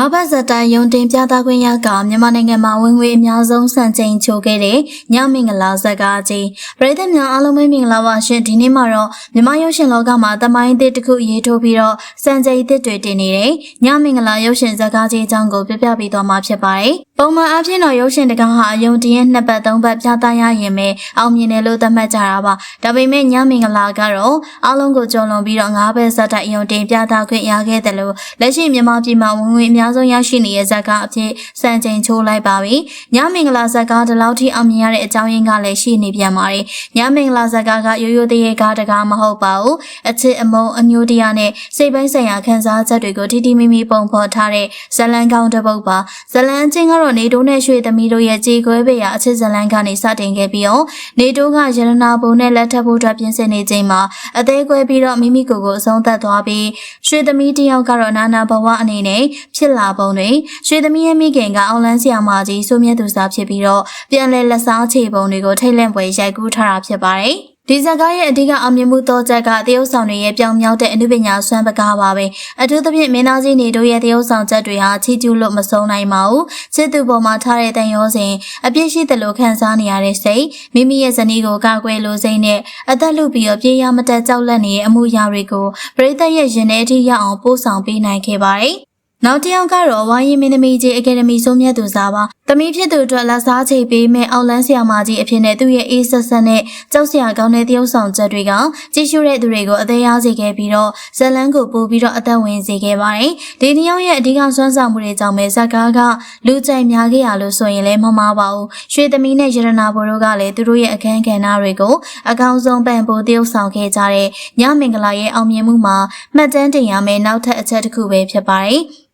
ငါးဘတ်ဇက်တိုင်ယုံတင်ပြသခွင့်ရကမြန်မာနိုင်ငံမှာဝင်ငွေအများဆုံးစံချိန်ချိုးခဲ့တဲ့ညမင်္ဂလာဇက်ကားကြီးပရိသတ်များအားလုံးပဲမင်္ဂလာပါရှင်ဒီနေ့မှာတော့မြန်မာရုပ်ရှင်လောကမှာတမိုင်းသစ်တစ်ခုရေးထိုးပြီးတော့စံချိန်သစ်တွေတင်နေတဲ့ညမင်္ဂလာရုပ်ရှင်ဇက်ကားကြီးအကြောင်းကိုပြပြပေးသွားမှာဖြစ်ပါတယ် ပုံမှန်အားဖြင့်တော့ရုပ်ရှင်တကားဟာယုံတင်ရဲ့နှစ်ပတ်သုံးပတ်ပြသရရင်ပဲအောင်မြင်တယ်လို့သတ်မှတ်ကြတာပါဒါပေမဲ့ညမင်္ဂလာကတော့အားလုံးကိုကြုံလွန်ပြီးတော့ငါးဘတ်ဇက်တိုင်ယုံတင်ပြသခွင့်ရခဲ့တယ်လို့လက်ရှိမြန်မာပြည်မှာဝင်ငွေအများဆုံးရရှိနေတဲ့ဇက်ကားအဖြစ်စံချိန်ချိုးလိုက်ပါပြီ။ညမင်္ဂလာဇက်ကားဒီလောက်ထိအောင်မြင်ရတဲ့အကြောင်းရင်းကလည်းရှိနေပြန်ပါတယ်။ညမင်္ဂလာဇက်ကားကရိုးရိုးသေးရဲကားတကားမဟုတ်ပါဘူး။အချစ်အမုန်းအမျိုးတရားနဲ့စိတ်ပိုင်းဆိုင်ရာခံစားချက်တွေကိုထိထိမိမိပုံဖော်ထားတဲ့ဇလန်ကောင်းတစ်ပုဒ်ပါ။ဇလန်ချင်းကတော့နေတိုးနဲ့ရွှေသမီးတို့ရဲ့ကြေခွဲပေရာအချစ်ဇလန်ကနေစတင်ခဲ့ပြီးတော့နေတိုးကရတနာဘုံနဲ့လက်ထပ်ဖို့အတွက်ပြင်ဆင်နေချိန်မှာအသေးကွဲပြီးတော့မိမိကိုယ်ကိုအဆုံးသတ်သွားပြီးရွှေသမီးတယောက်ကတော့နာနာဘဝအနေနဲ့ဖြစ်လာပုံတွေရွှေသမီးရဲ့မိခင်ကအောင်လန်းဆရာမကြီးစိုးမြတ်သူစားဖြစ်ပြီးတော့ပြန်လဲလက်စားချေပုံတွေကိုထိတ်လန့်ပွဲရိုက်ကူးထားတာဖြစ်ပါတယ် ဒီဇက်ကားရဲ့အဓိကအောင်မြင်မှုသောချက်ကတရုတ်ဆောင်တွေရဲ့ပြောင်မြောက်တဲ့အနုပညာစွမ်းပကားပါပဲအထူးသဖြင့်မင်းသားကြီးနေတို့ရဲ့တရုတ်ဆောင်ချက်တွေဟာချီကျူးလို့မဆုံးနိုင်ပါဘူးချစ်သူပေါ်မှာထားတဲ့တန်ရောစဉ်အပြစ်ရှိတယ်လို့ခံစားနေရတဲ့စိတ်မိမိရဲ့ဇနီးကိုကာကွယ်လိုစိတ်နဲ့အသက်လူပြီးတော့ပြေးရမတက်ကြောက်လန့်နေတဲ့အမှုရာတွေကိုပရိသတ်ရဲ့ရင်ထဲအထိရောက်အောင်ပို့ဆောင်ပေးနိုင်ခဲ့ပါတယ် နောက်တစ်ယောက်ကတော့ဝိုင်းရင်မင်းသမီးကြီးအကယ်ဒမီဆုံးမြတ်သူစားပါ။သမီးဖြစ်သူအတွက်လက်စားချိတ်ပေးမဲ့အောင်လန်းဆရာမကြီးအဖြစ်နဲ့သူ့ရဲ့အေးဆက်ဆက်နဲ့ကြောက်စရာကောင်းတဲ့တရုပ်ဆောင်ချက်တွေကကြည့်ရှုတဲ့သူတွေကိုအသေးအားစေခဲ့ပြီးတော့ဇလန်းကိုပို့ပြီးတော့အသက်ဝင်စေခဲ့ပါတယ်။ဒီတစ်ယောက်ရဲ့အဓိကစွမ်းဆောင်မှုတွေကြောင့်ပဲဇက်ကားကလူကြိုက်များခဲ့ရလို့ဆိုရင်လည်းမမှားပါဘူး။ရွှေသမီးနဲ့ရတနာဘိုတို့ကလည်းသူတို့ရဲ့အခန်းကဏ္ဍတွေကိုအကောင်းဆုံးပံ့ပိုးတရုပ်ဆောင်ခဲ့ကြတဲ့ညမင်္ဂလာရဲ့အောင်မြင်မှုမှာမှတ်တမ်းတင်ရမယ့်နောက်ထပ်အချက်တစ်ခုပဲဖြစ်ပါတယ်။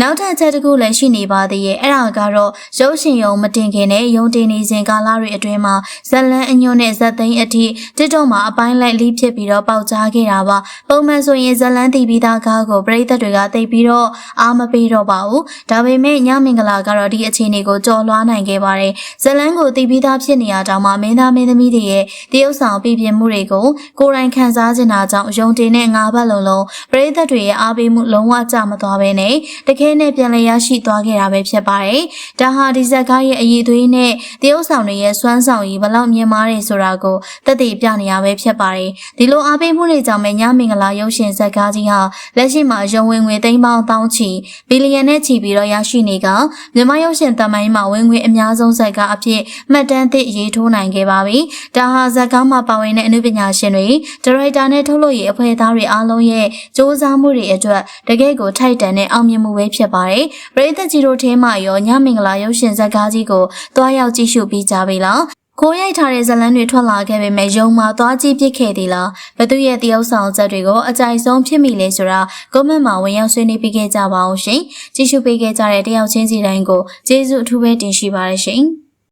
နောက်ထပ်ချက်တစ်ခုလည်းရှိနေပါသေးရဲ့အဲ့ဒါကတော့ရုပ်ရှင်ရုံမတင်ခင်နဲ့ရုံတင်နေစဉ်ကာလတွေအတွင်းမှာဇက်လန်အညွန့်နဲ့ဇက်သိန်းအထိတစ်တော့မှာအပိုင်းလိုက်လိဖြစ်ပြီးတော့ပေါက်ကြားခဲ့တာပါပုံမှန်ဆိုရင်ဇက်လန်တီးပြီးသားကားကိုပရိသတ်တွေကသိပြီးတော့အားမပေးတော့ပါဘူးဒါပေမဲ့ညမင်္ဂလာကတော့ဒီအခြေအနေကိုကြော်လွှားနိုင်ခဲ့ပါတယ်ဇက်လန်ကိုတီးပြီးသားဖြစ်နေရတောင်မှမင်းသားမင်းသမီးတွေရဲ့တရုပ်ဆောင်ပြပြမှုတွေကိုကိုယ်တိုင်ခံစားနေတာကြောင့်ရုံတင်တဲ့ငါးဘက်လုံးလုံးပရိသတ်တွေရဲ့အားပေးမှုလုံးဝကျမသွားဘဲနဲ့တကယ်နဲ့ပြန်လည်ရရှိသွားခဲ့တာပဲဖြစ်ပါတယ်။ဒါဟာဒီဇက်ကားရဲ့အည်သွေးနဲ့တရုပ်ဆောင်တွေရဲ့စွမ်းဆောင်ရည်ဘလောက်မြင်မာတယ်ဆိုတာကိုသက်သေပြနေရပဲဖြစ်ပါတယ်။ဒီလိုအားပေးမှုတွေကြောင့်ပဲညမင်္ဂလာရုပ်ရှင်ဇက်ကားကြီးဟာလက်ရှိမှာရုံဝင်ငွေသိန်းပေါင်းတောင်းချီဘီလီယံနဲ့ချီပြီးတော့ရရှိနေကမြန်မာရုပ်ရှင်တမိုင်းမှာဝင်ငွေအများဆုံးဇက်ကားအဖြစ်မှတ်တမ်းသစ်ရေးထိုးနိုင်ခဲ့ပါပြီ။ဒါဟာဇက်ကားမှာပါဝင်တဲ့အမှုပညာရှင်တွေဒါရိုက်တာနဲ့ထုတ်လုပ်ရေးအဖွဲ့သားတွေအားလုံးရဲ့စ조사မှုတွေအတွက်တကယ့်ကိုထိုက်တန်တဲ့အောင်မြင်မှုပဲဖြစ်ပါတယ်။ပရိသတ်ကြီးတို့ထဲမှာရောညမင်္ဂလာရုပ်ရှင်ဇာတ်ကားကြီးကိုတွားရောက်ကြည့်ရှုပြီးကြပြီလား။ကိုရိုက်ထားတဲ့ဇလန်းတွေထွက်လာခဲ့ပေမဲ့ယုံမှာသွားကြည့်ပြစ်ခဲ့သေးလားဘသူရဲ့တရုပ်ဆောင်ချက်တွေကိုအကြိုက်ဆုံးဖြစ်မိလဲဆိုတာကွန်မန့်မှာဝင်ရောက်ဆွေးနွေးပေးခဲ့ကြပါအောင်ရှင်ကြည့်ရှုပေးခဲ့ကြတဲ့တယောက်ချင်းစီတိုင်းကိုကျေးဇူးအထူးပဲတင်ရှိပါတယ်ရှင်